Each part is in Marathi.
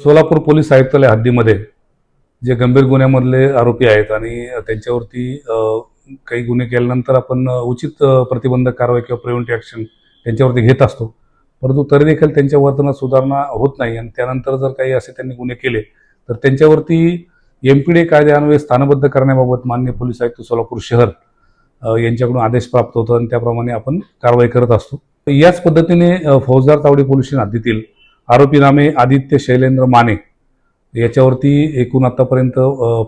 सोलापूर पोलीस आयुक्तालय हद्दीमध्ये जे गंभीर गुन्ह्यामधले आरोपी आहेत आणि त्यांच्यावरती काही गुन्हे केल्यानंतर आपण उचित प्रतिबंधक कारवाई किंवा प्रिव्हेंटिव्ह ॲक्शन त्यांच्यावरती घेत असतो. परंतु तरी देखील त्यांच्या वर्तनात सुधारणा होत नाही आणि त्यानंतर जर काही असे त्यांनी गुन्हे केले तर त्यांच्यावरती एम पी डी कायद्यान्वये स्थानबद्ध करण्याबाबत मान्य पोलीस आयुक्त सोलापूर शहर यांच्याकडून आदेश प्राप्त होतो आणि त्याप्रमाणे आपण कारवाई करत असतो. याच पद्धतीने फौजदार तावडी पोलीस स्टेशन हद्दीतील आरोपीनामे आदित्य शैलेंद्र माने. याच्यावरती एकूण आतापर्यंत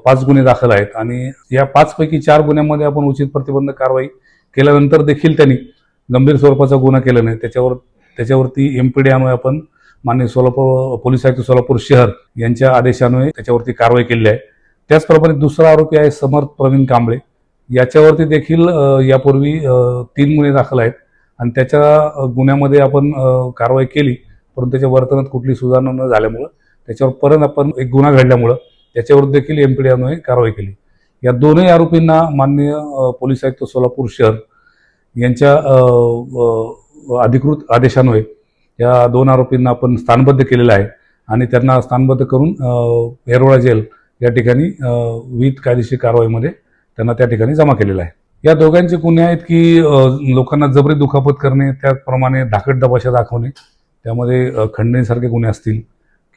पाच गुन्हे दाखल आहेत आणि या पाचपैकी चार गुन्ह्यांमध्ये आपण उचित प्रतिबंध कारवाई केल्यानंतर देखील त्यांनी गंभीर स्वरूपाचा गुन्हा केला नाही. त्याच्यावर त्याच्यावरती एम पी डी अन्वये आपण माननीय सोलापूर पोलीस आयुक्त सोलापूर शहर यांच्या आदेशान्वये त्याच्यावरती कारवाई केली आहे. त्याचप्रमाणे दुसरा आरोपी आहे समर्थ प्रवीण कांबळे. याच्यावरती देखील यापूर्वी तीन गुन्हे दाखल आहेत आणि त्याच्या गुन्ह्यामध्ये आपण कारवाई केली. परंतु त्याच्या वर्तनात कुठली सुधारणा न झाल्यामुळं त्याच्यावर परत आपण एक गुन्हा घडल्यामुळं त्याच्यावर देखील एम पी डी कारवाई केली. या दोनही आरोपींना माननीय पोलीस आयुक्त सोलापूर शहर यांच्या अधिकृत आदेशान्वये या दोन आरोपींना आपण स्थानबद्ध केलेलं आहे आणि त्यांना स्थानबद्ध करून येरोळा जेल या ठिकाणी विविध कायदेशीर कारवाईमध्ये त्यांना त्या ठिकाणी जमा केलेला आहे. या दोघांचे गुन्हे आहेत की लोकांना जबरी दुखापत करणे त्याचप्रमाणे धाकट दबाशा दाखवणे त्यामध्ये खंडणीसारखे गुन्हे असतील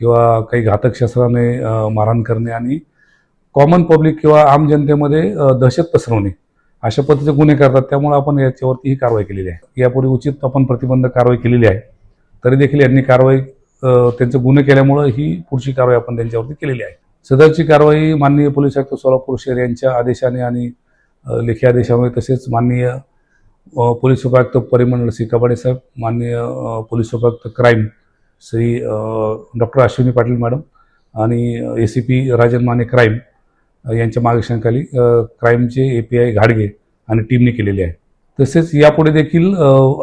किंवा काही घातक शस्त्राने मारहाण करणे आणि कॉमन पब्लिक किंवा आम जनतेमध्ये दहशत पसरवणे अशा पद्धतीचे गुन्हे करतात. त्यामुळे आपण याच्यावरती ही कारवाई केलेली आहे. यापूर्वी उचित आपण प्रतिबंध कारवाई केलेली आहे. तरी देखील यांनी कारवाई त्यांचे गुन्हे केल्यामुळं ही पुढची कारवाई आपण त्यांच्यावरती केलेली आहे. सदरची कारवाई माननीय पोलीस आयुक्त सोलापूर शहर यांच्या आदेशाने आणि लेखी आदेशामुळे तसेच माननीय पोलीस उपायुक्त परिमंडळ श्री कबाडे साहेब माननीय पोलीस उपायुक्त crime Shri doctor Ashwini Patil madam आणि A C P Rajan Mane crime यांच्या मार्गदर्शनाखाली क्राईमचे ए पी आय घाडगे आणि टीमने केलेले आहे. तसेच यापुढे देखील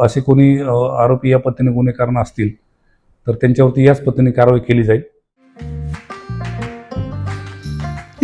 असे कोणी आरोपी या पद्धतीने गुन्हेगारांना असतील तर त्यांच्यावरती याच पद्धतीने कारवाई केली जाईल.